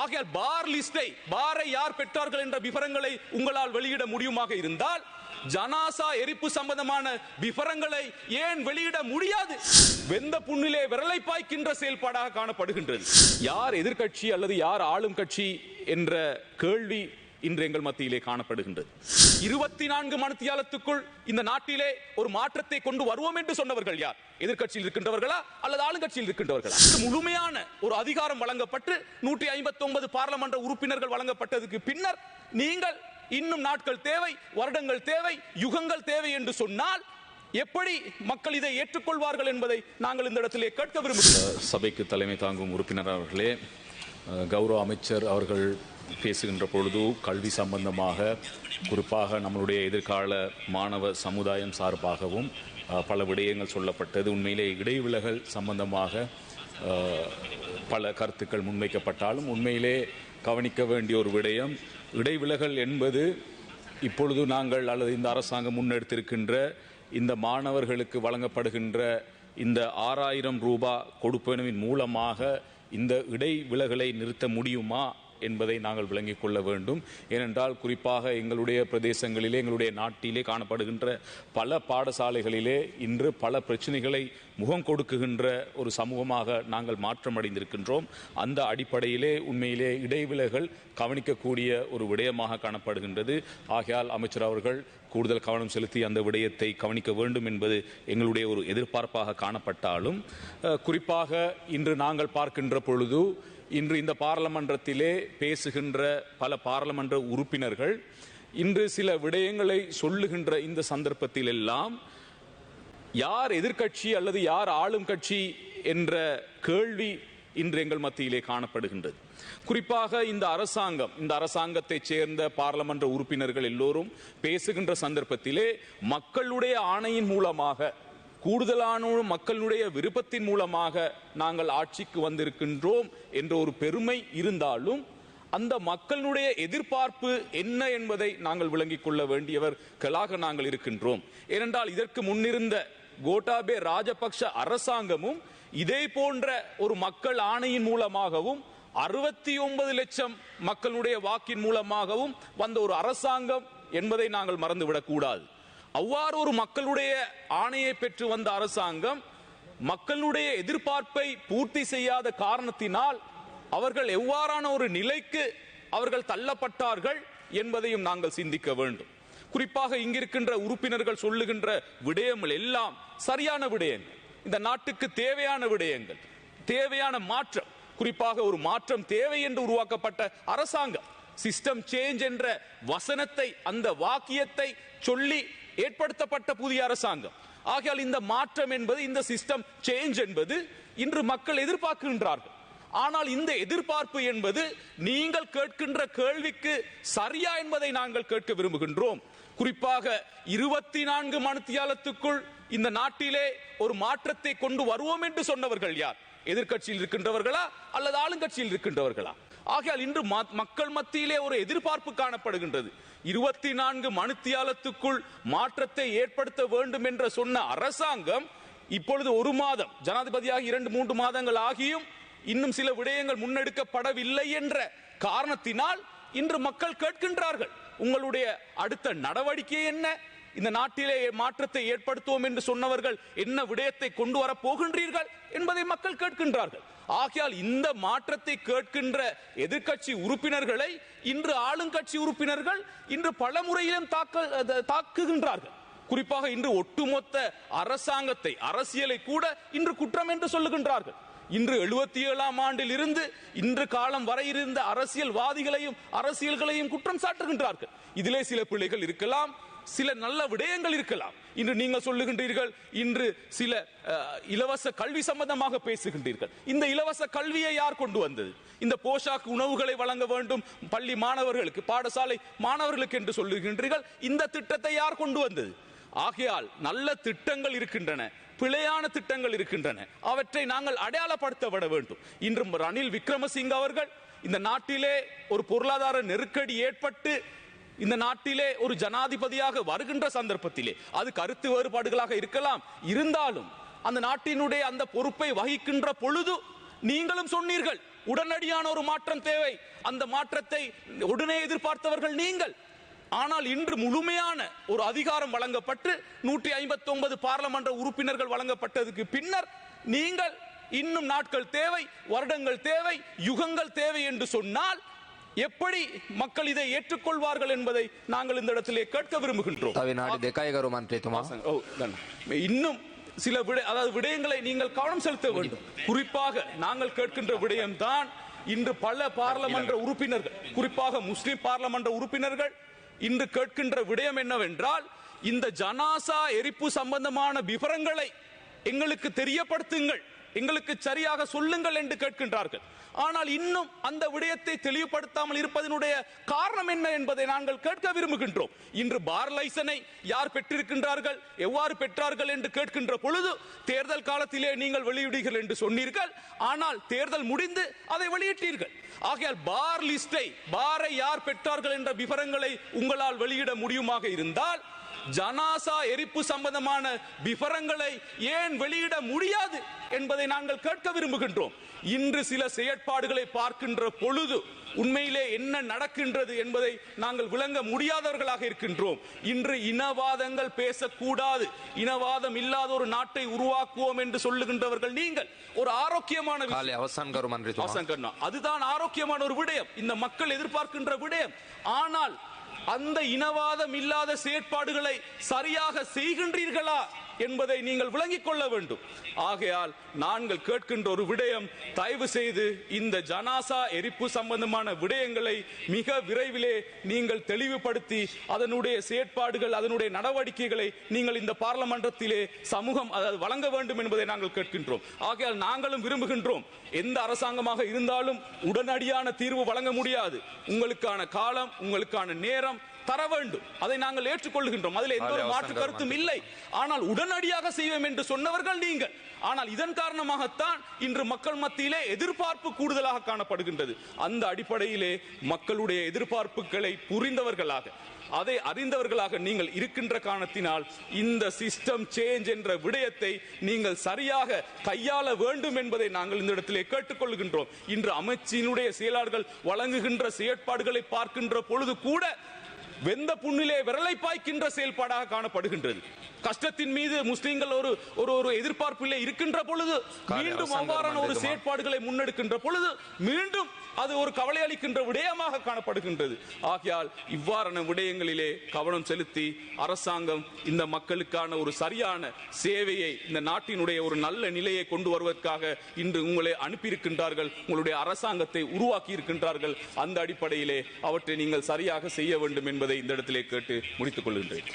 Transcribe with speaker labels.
Speaker 1: ஆகையால் பார் லிஸ்டை பாரை யார் பெற்றார்கள் என்ற விவரங்களை உங்களால் வெளியிட முடியுமாக இருந்தால் ஜனாசா எரிப்பு சம்பந்தமான விவரங்களை ஏன் வெளியிட முடியாது? வெந்த புண்ணிலே விரலை பாய்க்கின்ற செயல்பாடாக காணப்படுகின்றது. யார் எதிர்கட்சி அல்லது யார் ஆளும் கட்சி என்ற கேள்வி இன்று எங்கள் மத்தியிலே காணப்படுகின்றது. இருபத்தி நான்கு மணித்தியாலத்துக்குள் இந்த நாட்டிலே ஒரு மாற்றத்தை கொண்டு வருவோம் என்று சொன்னவர்கள் யார்? எதிர்கட்சியில் இருக்கின்றவர்களா? அல்லது ஆளுங்கட்சியில் இருக்கின்றவர்களா? முழுமையான ஒரு அதிகாரம் வழங்கப்பட்டு நூற்றி ஐம்பத்தி ஒன்பது பாராளுமன்ற உறுப்பினர்கள் வழங்கப்பட்டதுக்கு பின்னர் நீங்கள் இன்னும் நாட்கள் தேவை வருடங்கள் தேவை யுகங்கள் தேவை என்று சொன்னால் எப்படி மக்கள் இதை ஏற்றுக்கொள்வார்கள் என்பதை நாங்கள் இந்த இடத்திலே கேட்க விரும்புகிறோம்.
Speaker 2: சபைக்கு தலைமை தாங்கும் உறுப்பினர் அவர்களே கௌரவ அமைச்சர் அவர்கள் பேசுகின்ற பொழுது கல்வி சம்பந்தமாக குறிப்பாக நம்மளுடைய எதிர்கால மாணவ சமுதாயம் சார்பாகவும் பல விடயங்கள் சொல்லப்பட்டது. உண்மையிலே இடைவிலகல் சம்பந்தமாக பல கருத்துக்கள் முன்வைக்கப்பட்டாலும் உண்மையிலே கவனிக்க வேண்டிய ஒரு விடயம் இடைவிலகல் என்பது இப்பொழுது நாங்கள் அல்லது இந்த அரசாங்கம் முன்னெடுத்திருக்கின்ற இந்த மாணவர்களுக்கு வழங்கப்படுகின்ற இந்த ஆறாயிரம் ரூபாய் கொடுப்பனவின் மூலமாக இந்த இடைவிலகலை நிறுத்த முடியுமா? என்பதை நாங்கள் விளங்கிக் கொள்ள வேண்டும். ஏனென்றால் குறிப்பாக எங்களுடைய பிரதேசங்களிலே எங்களுடைய நாட்டிலே காணப்படுகின்ற பல பாடசாலைகளிலே இன்று பல பிரச்சனைகளை முகம் கொடுக்குகின்ற ஒரு சமூகமாக நாங்கள் மாற்றமடைந்திருக்கின்றோம். அந்த அடிப்படையிலே உண்மையிலே இடைவிலகல் கவனிக்கக்கூடிய ஒரு விடயமாக காணப்படுகின்றது. ஆகையால் அமைச்சர் அவர்கள் கூடுதல் கவனம் செலுத்தி அந்த விடயத்தை கவனிக்க வேண்டும் என்பது எங்களுடைய ஒரு எதிர்பார்ப்பாக காணப்பட்டாலும் குறிப்பாக இன்று நாங்கள் பார்க்கின்ற பொழுது இன்று இந்த பாராளுமன்றத்திலே பேசுகின்ற பல பாராளுமன்ற உறுப்பினர்கள் இன்று சில விடயங்களை சொல்லுகின்ற இந்த சந்தர்ப்பத்தில் எல்லாம் யார் எதிர்க்கட்சி அல்லது யார் ஆளும் கட்சி என்ற கேள்வி இன்று எங்கள் மத்தியிலே காணப்படுகின்றது. குறிப்பாக இந்த அரசாங்கம் இந்த அரசாங்கத்தைச் சேர்ந்த பாராளுமன்ற உறுப்பினர்கள் எல்லோரும் பேசுகின்ற சந்தர்ப்பத்திலே மக்களுடைய ஆணையின் மூலமாக கூடுதலான மக்களுடைய விருப்பத்தின் மூலமாக நாங்கள் ஆட்சிக்கு வந்திருக்கின்றோம் என்ற ஒரு பெருமை இருந்தாலும் அந்த மக்களுடைய எதிர்பார்ப்பு என்ன என்பதை நாங்கள் விளங்கிக் கொள்ள வேண்டியவர்களாக நாங்கள் இருக்கின்றோம். ஏனென்றால் இதற்கு முன்னிருந்த கோட்டாபே ராஜபக்ஷ அரசாங்கமும் இதே போன்ற ஒரு மக்கள் ஆணையின் மூலமாகவும் அறுபத்தி ஒன்பது லட்சம் மக்களுடைய வாக்கின் மூலமாகவும் வந்த ஒரு அரசாங்கம் என்பதை நாங்கள் மறந்துவிடக் கூடாது அவ்வாறு ஒரு மக்களுடைய ஆணையை பெற்று வந்த அரசாங்கம் மக்களுடைய எதிர்பார்ப்பை பூர்த்தி செய்யாத காரணத்தினால் அவர்கள் எவ்வாறான ஒரு நிலைக்கு அவர்கள் தள்ளப்பட்டார்கள் என்பதையும் நாங்கள் சிந்திக்க வேண்டும். குறிப்பாக இங்கிருக்கின்ற உறுப்பினர்கள் சொல்லுகின்ற விடயங்கள் எல்லாம் சரியான விடயங்கள். இந்த நாட்டுக்கு தேவையான விடயங்கள் தேவையான மாற்றம். குறிப்பாக ஒரு மாற்றம் தேவை என்று உருவாக்கப்பட்ட அரசாங்கம் சிஸ்டம் சேஞ்ச் என்ற வசனத்தை அந்த வாக்கியத்தை சொல்லி ஏற்படுத்தப்பட்ட புதிய அரசாங்கம். ஆகையால் இந்த மாற்றம் என்பது இந்த சிஸ்டம் சேஞ்ச் என்பது இன்று மக்கள் எதிர்பார்க்கின்றார்கள். ஆனால் இந்த எதிர்பார்ப்பு என்பது நீங்கள் கேட்கின்ற கேள்விக்கு சரியா என்பதை நாங்கள் கேட்க விரும்புகின்றோம். குறிப்பாக இருபத்தி நான்கு மணித்தியாலத்துக்குள் இந்த நாட்டிலே ஒரு மாற்றத்தை கொண்டு வருவோம் என்று சொன்னவர்கள் யார்? எதிர்கட்சியில் இருக்கின்றவர்களா அல்லது ஆளுங்கட்சியில் இருக்கின்றவர்களா? ஆகையால் இன்று மக்கள் மத்தியிலே ஒரு எதிர்பார்ப்பு காணப்படுகின்றது. இருபத்தி நான்கு மணித்தியாலத்துக்குள் மாற்றத்தை ஏற்படுத்த வேண்டும் என்று சொன்ன அரசாங்கம் இப்பொழுது ஒரு மாதம் ஜனாதிபதியாக இரண்டு மூன்று மாதங்கள் ஆகியும் இன்னும் சில விடயங்கள் முன்னெடுக்கப்படவில்லை என்ற காரணத்தினால் இன்று மக்கள் கேட்கின்றார்கள் உங்களுடைய அடுத்த நடவடிக்கை என்ன? இந்த நாட்டிலே மாற்றத்தை ஏற்படுத்துவோம் என்று சொன்னவர்கள் என்ன விடயத்தை கொண்டு வர போகின்றீர்கள்? என்பதை மக்கள் கேட்கின்றார்கள். ஆகையால் இந்த மாற்றத்தை கேட்கின்ற எதிர்க்கட்சி உறுப்பினர்களை இன்று ஆளுங்கட்சி உறுப்பினர்கள் இன்று பல முறையிலும் தாக்க தாக்குகின்றார்கள். குறிப்பாக இன்று ஒட்டுமொத்த அரசாங்கத்தை அரசியலை கூட இன்று குற்றம் என்று சொல்லுகின்றார்கள். இன்று எழுபத்தி ஏழாம் ஆண்டில் இருந்து இன்று காலம் வரை இருந்த அரசியல்வாதிகளையும் அரசியல்களையும் குற்றம் சாட்டுகின்றார்கள். இதிலே சில பிள்ளைகள் இருக்கலாம் சில நல்ல விடயங்கள் இருக்கலாம். இன்று நீங்கள் சொல்லுகின்றீர்கள் இன்று சில அஹ், இலவச கல்வி சம்பந்தமாக பேசுகின்றீர்கள். இந்த இலவச கல்வியை யார் கொண்டு வந்தது? இந்த போஷாக்கு உணவுகளை வழங்க வேண்டும் பள்ளி மாணவர்களுக்கு பாடசாலை மாணவர்களுக்கு என்று சொல்லுகின்றீர்கள் இந்த திட்டத்தை யார் கொண்டு வந்தது? ஆகையால் நல்ல திட்டங்கள் இருக்கின்றன பிழையான திட்டங்கள் இருக்கின்றன. அவற்றை நாங்கள் அடையாளப்படுத்தப்பட வேண்டும். இன்று ரணில் விக்ரமசிங் அவர்கள் இந்த நாட்டிலே ஒரு பொருளாதார நெருக்கடி ஏற்பட்டு இந்த நாட்டிலே ஒரு ஜனாதிபதியாக வருகின்ற சந்தர்ப்பத்திலே அது கருத்து வேறுபாடுகளாக இருக்கலாம். இருந்தாலும் அந்த நாட்டினுடைய அந்த பொறுப்பை வகிக்கின்ற பொழுது நீங்களும் சொன்னீர்கள் உடனடியான ஒரு மாற்றம் தேவை. அந்த மாற்றத்தை உடனே எதிர்பார்த்தவர்கள் நீங்கள் ஆனால் இன்று முழுமையான ஒரு அதிகாரம் வழங்கப்பட்டு நூற்றி ஐம்பத்தி ஒன்பது பாராளுமன்ற உறுப்பினர்கள் வழங்கப்பட்டதுக்கு பின்னர் நீங்கள் இன்னும் நாட்கள் தேவை வருடங்கள் தேவை யுகங்கள் தேவை என்று சொன்னால் எப்படி மக்கள் இதை ஏற்றுக்கொள்வார்கள் என்பதை நாங்கள் இந்த இடத்திலே கேட்க விரும்புகின்றோம். இன்னும் சில விட அதாவது விடயங்களை நீங்கள் கவனம் செலுத்த வேண்டும். குறிப்பாக நாங்கள் கேட்கின்ற விடயம்தான் இன்று பல பாராளுமன்ற உறுப்பினர்கள் குறிப்பாக முஸ்லிம் பாராளுமன்ற உறுப்பினர்கள் இன்று கேட்கின்ற விடயம் என்னவென்றால் இந்த ஜனாசா எரிப்பு சம்பந்தமான விவரங்களை எங்களுக்கு தெரியப்படுத்துங்கள் எங்களுக்கு சரியாக சொல்லுங்கள் என்று கேட்கின்றார்கள். ஆனால் இன்னும் அந்த விடயத்தை தெளிவுபடுத்தாமல் இருப்பதனுடைய காரணம் என்ன என்பதை நாங்கள் கேட்க விரும்புகின்றோம். இன்று பார் லைசனை யார் பெற்றிருக்கின்றார்கள் எவ்வாறு பெற்றார்கள் என்று கேட்கின்ற பொழுது தேர்தல் காலத்திலே நீங்கள் வெளியிடுகிறீர்கள் என்று சொன்னீர்கள். ஆனால் தேர்தல் முடிந்து அதை வெளியிட்டீர்கள். ஆகையால் பார் லிஸ்டை பாரை யார் பெற்றார்கள் என்ற விவரங்களை உங்களால் வெளியிட முடியுமாக இருந்தால் ஜனாசா எரிப்பு சம்பந்தமான விவரங்களை ஏன் வெளியிட முடியாது என்பதை நாங்கள் கேட்க விரும்புகின்றோம். இன்று சில செயற்பாடுகளை பார்க்கின்ற பொழுது உண்மையிலே என்ன நடக்கின்றது என்பதை நாங்கள் விளங்க முடியாதவர்களாக இருக்கின்றோம். இன்று இனவாதங்கள் பேசக்கூடாது. இனவாதம் இல்லாத ஒரு நாட்டை உருவாக்குவோம் என்று சொல்லுகின்றவர்கள் நீங்கள். ஒரு ஆரோக்கியமான அதுதான் ஆரோக்கியமான ஒரு விடயம். இந்த மக்கள் எதிர்பார்க்கின்ற விடயம். ஆனால் அந்த இனவாதம் இல்லாத செயற்பாடுகளை சரியாக செய்கின்றீர்களா? என்பதை நீங்கள் விளங்கிக் கொள்ள வேண்டும். ஆகையால் நாங்கள் கேட்கின்ற ஒரு விடயம் தயவு செய்து இந்த ஜனாசா எரிப்பு சம்பந்தமான விடயங்களை மிக விரைவிலே நீங்கள் தெளிவுபடுத்தி அதனுடைய செயற்பாடுகள் அதனுடைய நடவடிக்கைகளை நீங்கள் இந்த பார்லமன்றத்திலே சமூகம் அதாவது வழங்க வேண்டும் என்பதை நாங்கள் கேட்கின்றோம். ஆகையால் நாங்களும் விரும்புகின்றோம். எந்த அரசாங்கமாக இருந்தாலும் உடனடியான தீர்வு வழங்க முடியாது. உங்களுக்கான காலம் உங்களுக்கான நேரம் தர வேண்டும். அதை நாங்கள் ஏற்றுக்கொள்கின்றோம். அதில் எந்த ஒரு மாற்று கருத்தும் இல்லை. ஆனால் உடனடியாக செய்வோம் என்று சொன்னவர்கள் நீங்கள். ஆனால் இதன் காரணமாகத்தான் இன்று மக்கள் மத்தியிலே எதிர்பார்ப்பு கூடுதலாக காணப்படுகின்றது. அந்த அடிப்படையிலே மக்களுடைய எதிர்பார்ப்புகளை புரிந்தவர்களாக அதை அறிந்தவர்களாக நீங்கள் இருக்கின்ற காரணத்தினால் இந்த சிஸ்டம் சேஞ்ச் என்ற விடயத்தை நீங்கள் சரியாக கையாள வேண்டும் என்பதை நாங்கள் இந்த இடத்திலே கேட்டுக்கொள்கின்றோம். இன்று அமைச்சினுடைய செயலாளர்கள் வழங்குகின்ற செயற்பாடுகளை பார்க்கின்ற பொழுது கூட வெந்த புண்ணிலே விரலை பாய்க்கின்ற செயல்பாடாக காணப்படுகின்றது கஷ்டத்தின் மீது முஸ்லிம்கள் ஒரு ஒரு ஒரு எதிர்பார்ப்பிலே இருக்கின்ற பொழுது மீண்டும் அவ்வாறான ஒரு. செயற்பாடுகளை முன்னெடுக்கின்ற பொழுது மீண்டும் அது ஒரு கவலை அளிக்கின்ற விடயமாக காணப்படுகின்றது ஆகையால் இவ்வாறான விடயங்களிலே கவனம் செலுத்தி அரசாங்கம் இந்த மக்களுக்கான ஒரு சரியான சேவையை இந்த நாட்டினுடைய ஒரு நல்ல நிலையை கொண்டு வருவதற்காக இன்று உங்களை அனுப்பியிருக்கின்றார்கள் உங்களுடைய அரசாங்கத்தை உருவாக்கி இருக்கின்றார்கள் அந்த அடிப்படையிலே அவற்றை நீங்கள் சரியாக செய்ய வேண்டும் என்பதை இந்த இடத்திலே கேட்டு முடித்துக் கொள்கின்றேன்.